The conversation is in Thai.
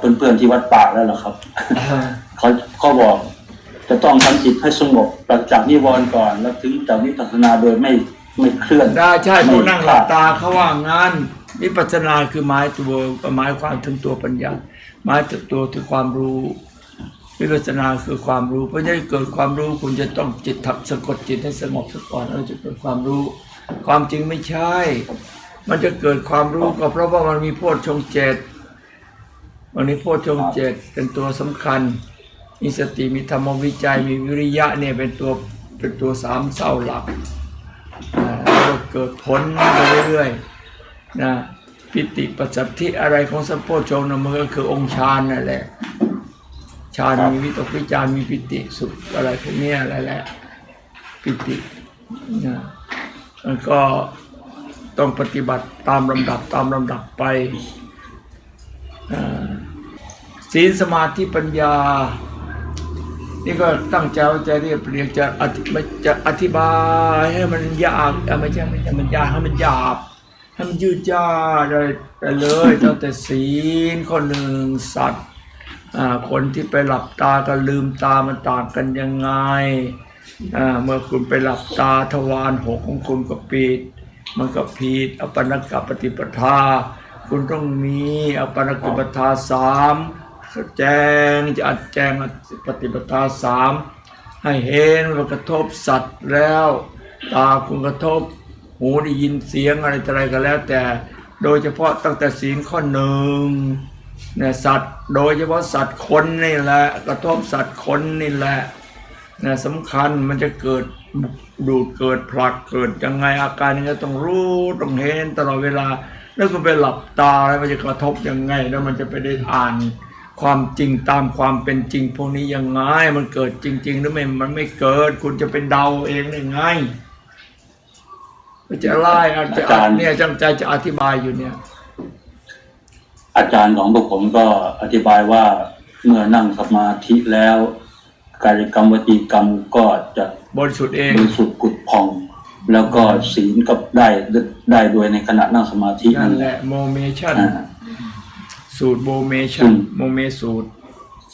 เพื่อนๆที่วัดป่าแล้วล่ะครับเขาเขาบอก จะต้องทำจิตให้สงบหลังจากนิวรณ์ก่อน แล้วถึงจากวิปัสสนาโดยไม่ไม่เคลื่อนได้ใช่ไม่ผู้นั่งหลับพลดตาเขาว่างั้นวิปัสสนาคือหมายตัวหมายความถึงตัวปัญญาหมายถึงตัวถึงความรู้วิปัสสนาคือความรู้เพราะฉะนั้นเกิดความรู้คุณจะต้องจิตทับสะกดจิตให้สงบซะก่อนแล้วจะเกิดความรู้ ความจริงไม่ใช่ มันจะเกิดความรู้ก็เพราะว่ามันมีโพชฌงค์เจ็ด มันมีโพชฌงเจ็ดเป็นตัวสำคัญ มีสติมีธรรมวิจัยมีวิริยะเนี่ยเป็นตัวเป็นตัวสามเศร้าหลักแล้วก็เกิดผลไปเรื่อยๆนะปิติปัสสัทธิอะไรของสัมโพชฌงนะมันก็คือองค์ฌานนั่นแหละฌานมีวิตกวิจารมีปิติสุขอะไรพวกนี้อะไรแหละปิตินะมันก็ต้องปฏิบัติตามลำดับตามลำดับไปอ่า ศีลสมาธิปัญญา นี่ก็ตั้งใจว่าจะเรียบเรียงจะอธิจะอธิบายให้มันยากไม่ใช่ไม่ใช่มันยากให้มันหยาบให้มันยืดยาดเลยไปเลยตั้งแต่ศีลข้อหนึ่งสัตว์คนที่ไปหลับตากับลืมตามันต่างกันยังไงเมื่อคุณไปหลับตาทวารหกของคุณก็ปิด มันก็ผิดอปนกปฏิปทา คุณต้องมีอปนกปฏิปทาสาม แจงจะอัดแจงปฏิปทาสามให้เห็นว่ากระทบสัตว์แล้ว ตาคุณกระทบ หูได้ยินเสียงอะไรออะไรก็แล้ว แต่โดยเฉพาะตั้งแต่ศีลข้อหนึ่งเนี่ยสัตว์ โดยเฉพาะสัตว์คนนี่แหละกระทบสัตว์คนนี่แหละนะสำคัญมันจะเกิดดูดเกิดผลักเกิดยังไงอาการนี้ต้องรู้ต้องเห็นตลอดเวลา แล้วก็ไปหลับตาแล้วมันจะกระทบยังไง แล้วมันจะไปได้อ่าน ความจริงตามความเป็นจริงพวกนี้ยังไง มันเกิดจริง ๆ หรือไม่มันไม่เกิด คุณจะเป็นเดาเองได้ไงมันจะไล่อาจจะอาจารย์เนี่ยจังใจจะอธิบายอยู่เนี่ย อาจารย์ของพวกผมก็อธิบายว่าเมื่อนั่งสมาธิแล้วกายกรรมวจีกรรมก็จะบริสุทธิ์เองบริสุทธิ์กุดพอง แล้วก็ศีลก็ได้ได้ด้วยในขณะนั่งสมาธินั่นั่นนแหแหละละโมเมชั่นอ่า สูตรโมเมชั่นอืมโมเมสูตร